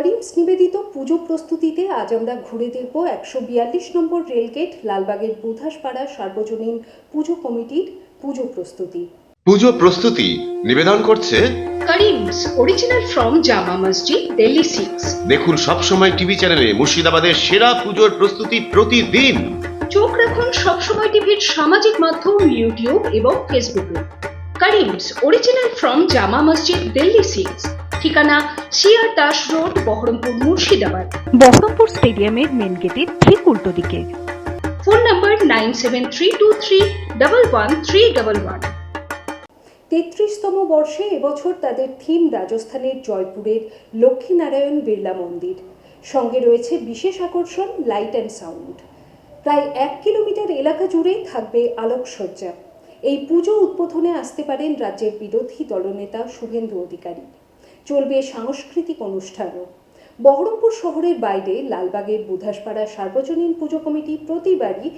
করিমস নিবেদিত পুজো প্রস্তুতিতে আজ আমরা ঘুরে দেখব একশো বিয়াল্লিশ নম্বর রেলগেট লালবাগের বুধাসপাড়া সার্বজনীন পুজো কমিটির পুজো প্রস্তুতি। পুজো প্রস্তুতি নিবেদন করছে Kareem's original from Jama Masjid, Delhi 6. দেখুন সবসময় টিভি চ্যানেলে মুর্শিদাবাদের সেরা পুজোর প্রস্তুতি প্রতিদিন। চোখ রাখুন সবসময় টিভির সামাজিক মাধ্যম ইউটিউব এবং ফেসবুকে Karim's original from Jama Masjid Delhi six ঠিকানা সিআর দাস রোড বহরমপুর মুর্শিদাবাদ। বহরমপুর স্টেডিয়ামের মেন গেটের ঠিক উল্টো দিকে। Phone number nine seven three two three double one three double one. তেত্রিশতম বর্ষে এবছর তাদের থিম রাজস্থানের জয়পুরের লক্ষ্মীনারায়ণ বিড়লা মন্দির। সঙ্গে রয়েছে বিশেষ আকর্ষণ লাইট অ্যান্ড সাউন্ড। প্রায় এক কিলোমিটার এলাকা জুড়ে থাকবে আলোকসজ্জা। এই পুজো উদ্বোধনে আসতে পারেন রাজ্যের বিরোধী দলনেতা শুভেন্দু অধিকারী। চলবে সাংস্কৃতিক অনুষ্ঠানও। বহরমপুর শহরের বাইরে লালবাগের বুধাসপাড়া সার্বজনীন পুজো কমিটি প্রতিবারই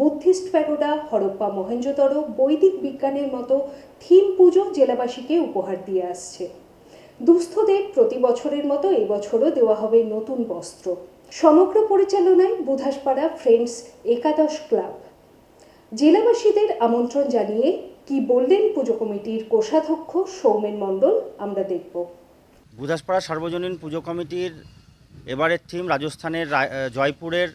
বুদ্ধিস্ট প্যাগোডা, হরপ্পা মহেঞ্জোদড়ো বৈদিক বিজ্ঞানের মতো থিম পুজো জেলাবাসীকে উপহার দিয়ে আসছে। দুস্থদের প্রতি বছরের মতো এবছরও দেওয়া হবে নতুন বস্ত্র। সমগ্র পরিচালনায় বুধাসপাড়া ফ্রেন্ডস একাদশ ক্লাব। জেলাবাসীদের আমন্ত্রণ জানিয়ে কি বললেন পুজো কমিটির কোষাধ্যক্ষ সৌমেন মণ্ডল, আমরা দেখব। বুধাসপাড়া সার্বজনীন পুজো কমিটির এবারের থিম রাজস্থানের জয়পুরের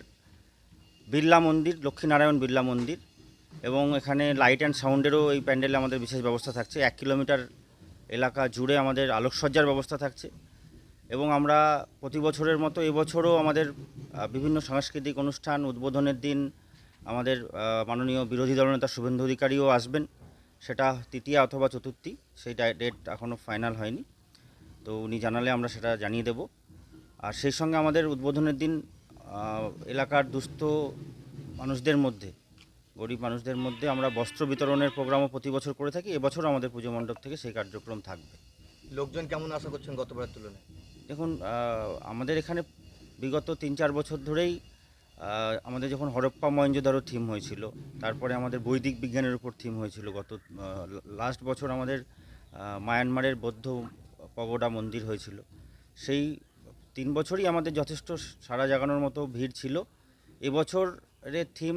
বিড়লা মন্দির, লক্ষ্মীনারায়ণ বিড়লা মন্দির এবং এখানে লাইট অ্যান্ড সাউন্ডেরও এই প্যান্ডেলে আমাদের বিশেষ ব্যবস্থা থাকছে। এক কিলোমিটার এলাকা জুড়ে আমাদের আলোকসজ্জার ব্যবস্থা থাকছে এবং আমরা প্রতি বছরের মতো এবছরও আমাদের বিভিন্ন সাংস্কৃতিক অনুষ্ঠান, উদ্বোধনের দিন আমাদের মাননীয় বিরোধী দলনেতা শুভেন্দু অধিকারীও আসবেন। সেটা তৃতীয়া অথবা চতুর্থী, সেই ডেট এখনও ফাইনাল হয়নি। তো উনি জানালে আমরা সেটা জানিয়ে দেব। আর সেই সঙ্গে আমাদের উদ্বোধনের দিন এলাকার দুস্থ মানুষদের মধ্যে গরিব মানুষদের মধ্যে আমরা বস্ত্র বিতরণের প্রোগ্রামও প্রতি বছর করে থাকি। এবছর আমাদের পুজো মণ্ডপ থেকে সেই কার্যক্রম থাকবে। লোকজন কেমন আশা করছেন গতবারের তুলনায়? দেখুন আমাদের এখানে বিগত তিন চার বছর ধরেই আমাদের যখন হরপ্পা মহেঞ্জোদারো থিম হয়েছিল তারপরে আমাদের বৈদিক বিজ্ঞানের উপর থিম হয়েছিল গত লাস্ট বছর আমাদের মায়ানমারের বৌদ্ধ পগোডা মন্দির হয়েছিল। সেই তিন বছরই আমাদের যথেষ্ট সারা জাগানোর মতো ভিড় ছিল। এবছরের থিম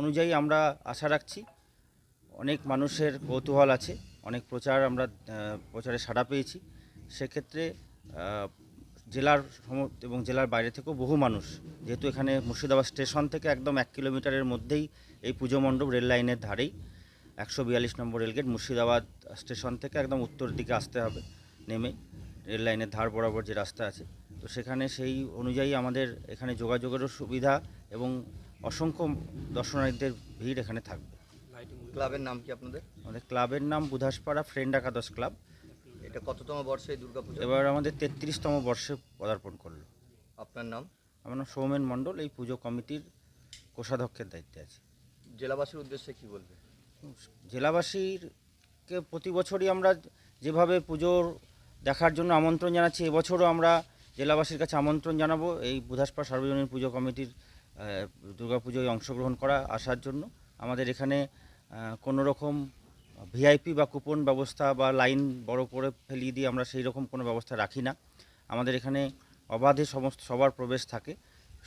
অনুযায়ী আমরা আশা রাখছি, অনেক মানুষের কৌতূহল আছে, অনেক প্রচার আমরা প্রচারে সাড়া পেয়েছি। সেক্ষেত্রে জেলার এবং জেলার বাইরে থেকেও বহু মানুষ, যেহেতু এখানে মুর্শিদাবাদ স্টেশন থেকে একদম এক কিলোমিটারের মধ্যেই এই পুজো মণ্ডপ রেল লাইনের ধারেই, একশো বিয়াল্লিশ নম্বর রেলগেট মুর্শিদাবাদ স্টেশন থেকে একদম উত্তর দিকে আসতে হবে। নেমে রেল লাইনের ধার বরাবর যে রাস্তা আছে তো সেখানে সেই অনুযায়ী আমাদের এখানে যোগাযোগেরও সুবিধা এবং অসংখ্য দর্শনার্থীদের ভিড় এখানে থাকবে। ক্লাবের নাম কি আপনাদের? আমাদের ক্লাবের নাম বুধাসপাড়া ফ্রেন্ড একাদশ ক্লাব। এটা কততম বর্ষে দুর্গাপুজো? এবার আমাদের তেত্রিশতম বর্ষে পদার্পণ করল। আপনার নাম? আমার নাম সৌমেন মণ্ডল এই পুজো কমিটির কোষাধ্যক্ষের দায়িত্বে আছে। জেলাবাসীর উদ্দেশ্যে কি বলবে? জেলাবাসীরকে প্রতি বছরই আমরা যেভাবে পুজোর দেখার জন্য আমন্ত্রণ জানাচ্ছি। এবছরও আমরা জেলাবাসীর কাছে আমন্ত্রণ জানাব এই বুধাসপাড়া সার্বজনীন পুজো কমিটির দুর্গাপুজোয় অংশগ্রহণ করা আসার জন্য। আমাদের এখানে কোনো রকম ভিআইপি বা কুপন ব্যবস্থা বা লাইন বড় করে ফেলিয়ে দিয়ে আমরা সেই রকম কোনো ব্যবস্থা রাখি না। আমাদের এখানে অবাধে সমস্ত সবার প্রবেশ থাকে,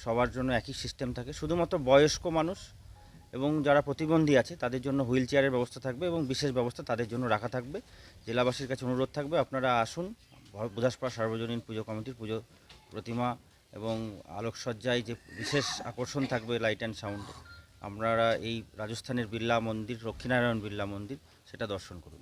সবার জন্য একই সিস্টেম থাকে। শুধুমাত্র বয়স্ক মানুষ এবং যারা প্রতিবন্ধী আছে, তাদের জন্য হুইল চেয়ারের ব্যবস্থা থাকবে এবং বিশেষ ব্যবস্থা তাদের জন্য রাখা থাকবে। জেলাবাসীর কাছে অনুরোধ থাকবে, আপনারা আসুন। বুধাসপাড়া সার্বজনীন পুজো কমিটির পুজো প্রতিমা এবং আলোকসজ্জায় যে বিশেষ আকর্ষণ থাকবে লাইট অ্যান্ড সাউন্ড আপনারা এই রাজস্থানের বিড়লা মন্দির লক্ষ্মীনারায়ণ বিড়লা মন্দির, সেটা দর্শন করুন।